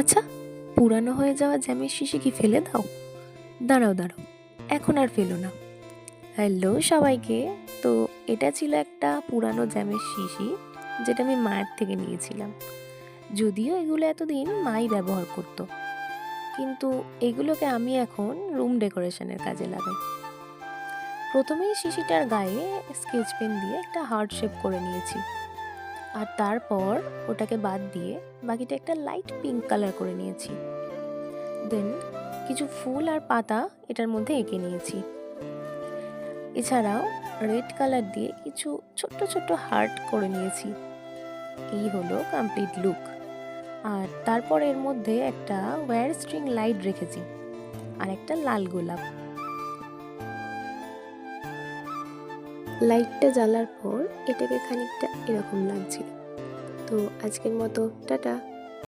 আচ্ছা পুরানো হয়ে যাওয়া জ্যামের শিশি কি ফেলে দাও? দাঁড়াও দাঁড়াও, এখন আর ফেলো না। হ্যালো সবাইকে, তো এটা ছিল একটা পুরানো জ্যামের শিশি যেটা আমি মায়ের থেকে নিয়েছিলাম। যদিও এগুলো এতদিন মাই ব্যবহার করতো, কিন্তু এগুলোকে আমি এখন রুম ডেকোরেশনের কাজে লাগাই। প্রথমেই শিশিটার গায়ে স্কেচ পেন দিয়ে একটা হার্ট শেপ করে নিয়েছি। আর তারপর ওটাকে বাদ দিয়ে বাকিটা একটা লাইট পিঙ্ক কালার করে নিয়েছি। দেন কিছু ফুল আর পাতা এটার মধ্যে এঁকে নিয়েছি। এছাড়াও রেড কালার দিয়ে কিছু ছোট্ট ছোট্ট হার্ট করে নিয়েছি। এই হলো কমপ্লিট লুক আর তারপর এর মধ্যে একটা ওয়্যার স্ট্রিং লাইট রেখেছি। আর একটা লাল গোলাপ। লাইটটা জ্বালার পর এটাকে খানিকটা এরকম লাগছিল। তো আজকের মতো টাটা।